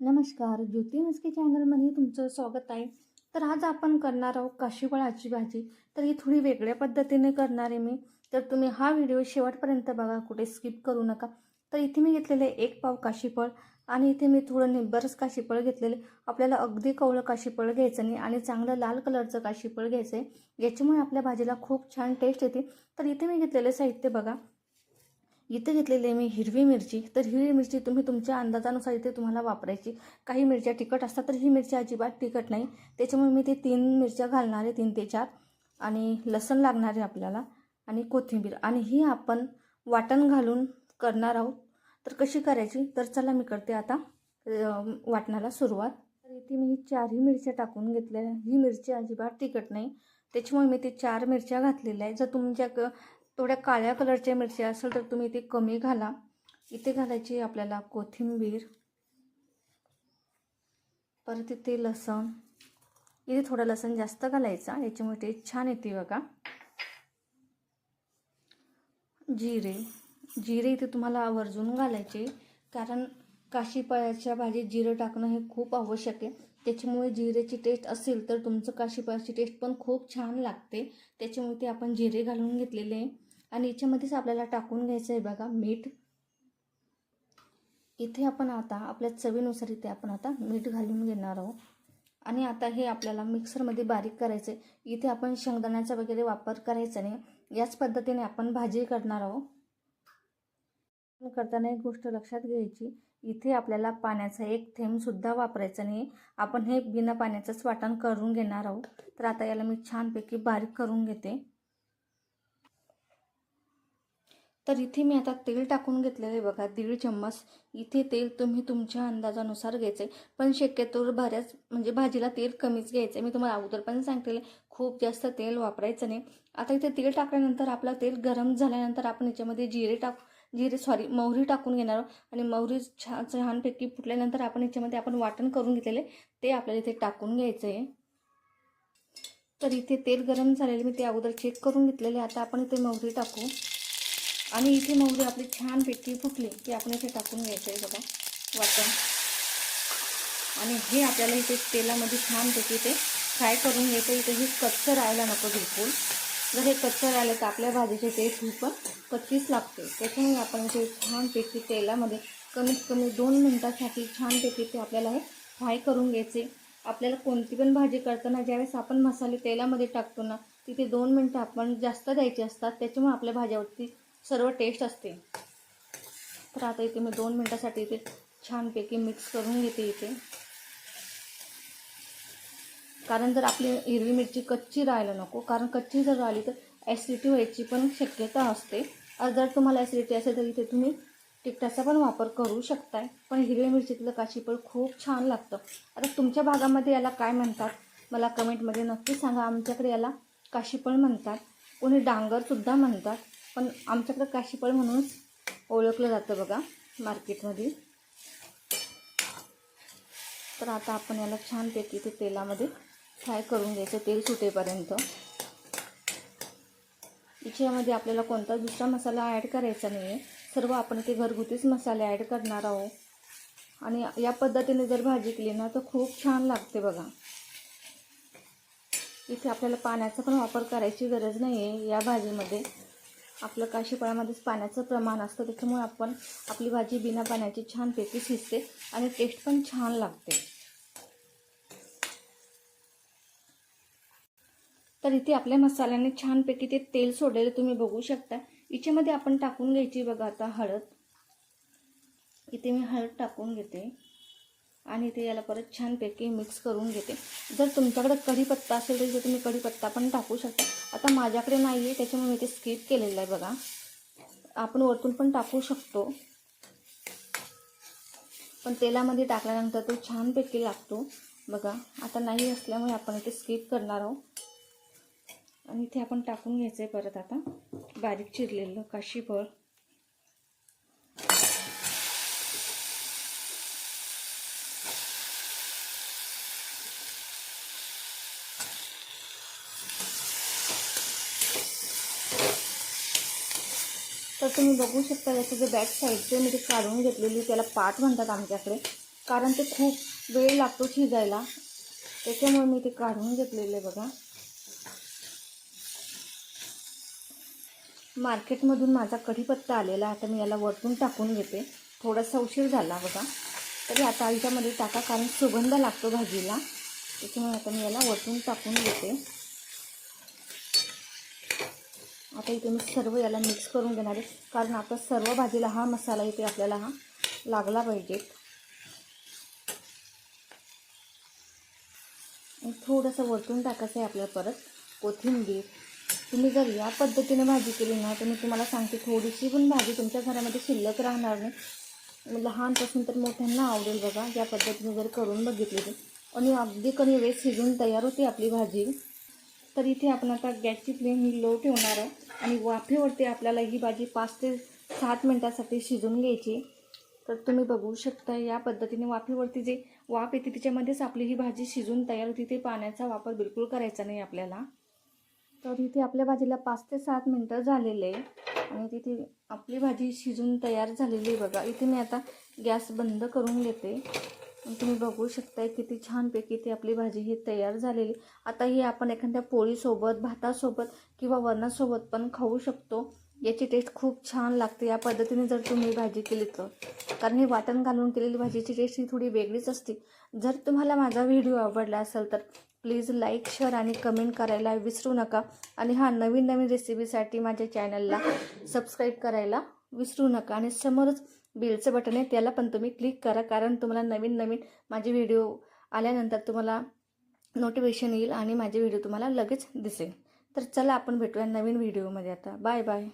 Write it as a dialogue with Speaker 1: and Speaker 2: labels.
Speaker 1: नमस्कार ज्योती मस्के चॅनलमध्ये तुमचं स्वागत आहे. तर आज आपण करणार आहोत काशीफळाची भाजी. तर ही थोडी वेगळ्या पद्धतीने करणार आहे मी. तर तुम्ही हा व्हिडिओ शेवटपर्यंत बघा कुठे स्किप करू नका. तर इथे मी घेतलेले एक पाव काशीफळ आणि इथे मी थोडं निब्बरच काशीफळ घेतलेले. आपल्याला अगदी कवळं काशीफळ घ्यायचं नाही आणि चांगलं लाल कलरचं काशीफळ घ्यायचं आहे याच्यामुळे आपल्या भाजीला खूप छान टेस्ट येते. तर इथे मी घेतलेले साहित्य बघा. इथे घेतलेली आहे मी हिरवी मिरची. तर हिरवी मिरची तुम्ही तुमच्या अंदाजानुसार इथे तुम्हाला वापरायची. काही मिरच्या तिखट असतात तर ही मिरची अजिबात तिखट नाही. त्याच्यामुळे मी ते तीन मिरच्या घालणार आहे तीन ते चार. आणि लसण लागणार आहे आपल्याला आणि कोथिंबीर. आणि ही आपण वाटण घालून करणार आहोत. तर कशी करायची? तर चला मी करते आता वाटणाला सुरुवात. तर इथे मी चारही मिरच्या टाकून घेतल्या. ही मिरची अजिबात तिखट नाही. त्याच्यामुळे मी ते चार मिरच्या घातलेल्या आहे जर तुमच्या थोड्या काळ्या कलरच्या मिरच्या असेल तर तुम्ही ते कमी घाला. इथे घालायची आपल्याला कोथिंबीर परत इथे लसण. इथे थोडं लसण जास्त घालायचा याच्यामुळे ते छान येते बघा. जिरे. जिरे इथे तुम्हाला आवर्जून घालायचे कारण काशीफळाच्या भाजीत जिरं टाकणं हे खूप आवश्यक आहे. त्याच्यामुळे जिरेची टेस्ट असेल तर तुमचं काशीफळाची टेस्ट पण खूप छान लागते. त्याच्यामुळे ते आपण जिरे घालून घेतलेले आहे. आणि याच्यामध्येच आपल्याला टाकून घ्यायचं आहे बघा मीठ. इथे आपण आता आपल्या चवीनुसार इथे आपण आता मीठ घालून घेणार आहोत. आणि आता हे आपल्याला मिक्सरमध्ये बारीक करायचं आहे. इथे आपण शेंगदाण्याचा वगैरे वापर करायचा नाही. याच पद्धतीने आपण भाजी करणार आहोत. करताना एक गोष्ट लक्षात घ्यायची इथे आपल्याला पाण्याचा एक थेंबसुद्धा वापरायचा नाही. आपण हे बिना पाण्याचंच वाटण करून घेणार आहोत. तर आता याला मी छानपैकी बारीक करून घेते. तर इथे मी आता तेल टाकून घेतलेलं आहे बघा दीड चम्मच. इथे तेल तुम्ही तुमच्या अंदाजानुसार घ्यायचं आहे. पण शक्यतो बऱ्याच म्हणजे भाजीला तेल कमीच घ्यायचं आहे. मी तुम्हाला अगोदर पण सांगतेले खूप जास्त तेल वापरायचं नाही. आता इथे तेल टाकल्यानंतर आपलं तेल गरम झाल्यानंतर आपण याच्यामध्ये जिरे टाक जिरे सॉरी मोहरी टाकून घेणार आहोत. आणि मोहरी छान छानपैकी फुटल्यानंतर आपण याच्यामध्ये आपण वाटण करून घेतलेले ते आपल्याला इथे टाकून घ्यायचं आहे. तर इथे तेल गरम झालेले मी ते अगोदर चेक करून घेतलेले आता आपण इथे मोहरी टाकू. आणि इथे मोहरी आपली छानपैकी फुटली की आपण इथे टाकून घ्यायचं आहे बघा. वाटण. आणि हे आपल्याला इथे तेलामध्ये छान पेटी ते फ्राय करून घ्यायचं इथे हे कच्चं राहायला नको बिलकुल. जर हे कच्चं राहिलं तर आपल्या भाजीचे टेस्ट ही पण कच्चीच लागते. त्याच्यामुळे आपण इथे छानपैकी तेलामध्ये कमीत कमी दोन मिनटासाठी छान पेटी ते आपल्याला हे फ्राय करून घ्यायचे. आपल्याला कोणती पण भाजी करताना ज्यावेळेस आपण मसाले तेलामध्ये टाकतो ना तिथे दोन मिनटं आपण जास्त द्यायचे असतात. त्याच्यामुळे आपल्या भाज्यावरती सर्व टेस्ट असते. तर आता इथे मी दोन मिनटासाठी इथे छानपैकी मिक्स करून घेते इथे. कारण जर आपली हिरवी मिरची कच्ची राहायला नको कारण कच्ची जर राहिली तर ॲसिडिटी व्हायची पण शक्यता असते. जर तुम्हाला ॲसिडिटी असेल तर इथे तुम्ही तिखटाचा पण वापर करू शकताय. पण हिरव्या मिरचीतलं काशीफळ खूप छान लागतं. आता तुमच्या भागामध्ये याला काय म्हणतात? मला कमेंटमध्ये नक्की सांगा. आमच्याकडे याला काशीफळ म्हणतात. कोणी डांगरसुद्धा म्हणतात. पण आमच्याकडं काशीफळ म्हणूनच ओळखलं जातं बघा मार्केटमध्ये. तर आता आपण याला छानपैकी ते तेलामध्ये फ्राय करून घ्यायचं तेल सुटेपर्यंत. याच्यामध्ये आपल्याला कोणता दुसरा मसाला ॲड करायचा नाही आहे सर्व आपण ते घरगुतीच मसाले ॲड करणार आहोत. आणि या पद्धतीने जर भाजी केली ना तर खूप छान लागते बघा. इथे आपल्याला पाण्याचा पण वापर करायची गरज नाही आहे या भाजीमध्ये. आपलं काशीफळामध्येच पाण्याचं प्रमाण असतं त्याच्यामुळे आपण आपली भाजी बिना पाण्याची छानपैकी शिजते आणि टेस्ट पण छान लागते. तर इथे आपल्या मसाल्याने छानपैकी ते तेल सोडलेलं तुम्ही बघू शकता. इच्यामध्ये आपण टाकून घ्यायची बघा आता हळद. इथे मी हळद टाकून घेते. आणि ते याला परत छानपैकी मिक्स करून घेते. जर तुमच्याकडे कढीपत्ता असेल तर तुम्ही कढीपत्ता पण टाकू शकता. आता माझ्याकडे नाही आहे त्याच्यामुळे मी ते स्किप केलेलं आहे बघा. आपण वरतून पण टाकू शकतो. पण तेलामध्ये टाकल्यानंतर तो छानपैकी लागतो. बघा आता नाही असल्यामुळे आपण इथे स्किप करणार आहोत. आणि इथे आपण टाकून घ्यायचं आहे परत आता. बारीक चिरलेलं काशीफळ. तर तुम्ही बघू शकता याचं जे बॅक साईडचे मी ते काढून घेतलेली त्याला पाठ म्हणतात आमच्याकडे. कारण ते खूप वेळ लागतो शिजायला. त्याच्यामुळे मी ते काढून घेतलेले बघा. मार्केटमधून माझा कढीपत्ता आलेला आता मी याला वरतून टाकून घेते. थोडासा उशीर झाला बघा. तरी आता याच्यामध्ये टाका कारण सुगंध लागतो भाजीला. त्याच्यामुळे आता मी याला वरतून टाकून घेते. आता इथे मी सर्व याला मिक्स करून घेणार आहे. कारण आता सर्व भाजीला हा मसाला इथे आपल्याला हा लागला पाहिजे. थोडंसं वरतून टाकायचं आहे आपल्याला परत कोथिंबीर. तुम्ही जर या पद्धतीने भाजी केली ना तर मी तुम्हाला सांगते थोडीशी पण भाजी तुमच्या घरामध्ये शिल्लक राहणार नाही. म्हणजे लहानपासून तर मोठ्यांना आवडेल बघा या पद्धतीने जर करून बघितली तर. आणि अगदी कमी वेळ शिजून तयार होते आपली भाजी. तर इथे आपण आता गॅसची फ्लेम ही लो ठेवणार आहे. आणि वाफेवरती आपल्याला ही भाजी पाच ते सात मिनटासाठी शिजून घ्यायची. तर तुम्ही बघू शकता या पद्धतीने वाफेवरती जे वाफ येते त्याच्यामध्येच आपली ही भाजी शिजून तयार होती ते पाण्याचा वापर बिलकुल करायचा नाही आपल्याला. तर इथे आपल्या भाजीला पाच ते सात मिनटं झालेले आहे. आणि तिथे आपली भाजी शिजून तयार झालेली आहे बघा. इथे मी आता गॅस बंद करून घेते. तुम्ही बघू शकताय किती छानपैकी ती आपली भाजी ही तयार झालेली आता ही आपण एखाद्या पोळीसोबत भातासोबत किंवा वरणासोबत पण खाऊ शकतो. याची टेस्ट खूप छान लागते. या पद्धतीने जर तुम्ही भाजी केली तर. कारण ही वाटण घालून केलेली भाजीची टेस्ट ही थोडी वेगळीच असते. जर तुम्हाला माझा व्हिडिओ आवडला असेल तर प्लीज लाईक शेअर आणि कमेंट करायला विसरू नका. आणि हा नवीन नवीन रेसिपीसाठी माझ्या चॅनलला सबस्क्राईब करायला विसरू नका. आणि समोरच बिलचं बटन आहे त्याला पण तुम्ही क्लिक करा. कारण तुम्हाला नवीन नवीन माझे व्हिडिओ आल्यानंतर तुम्हाला नोटिफिकेशन येईल आणि माझे व्हिडिओ तुम्हाला लगेच दिसेल. तर चला आपण भेटूया नवीन व्हिडिओमध्ये आता. Bye bye.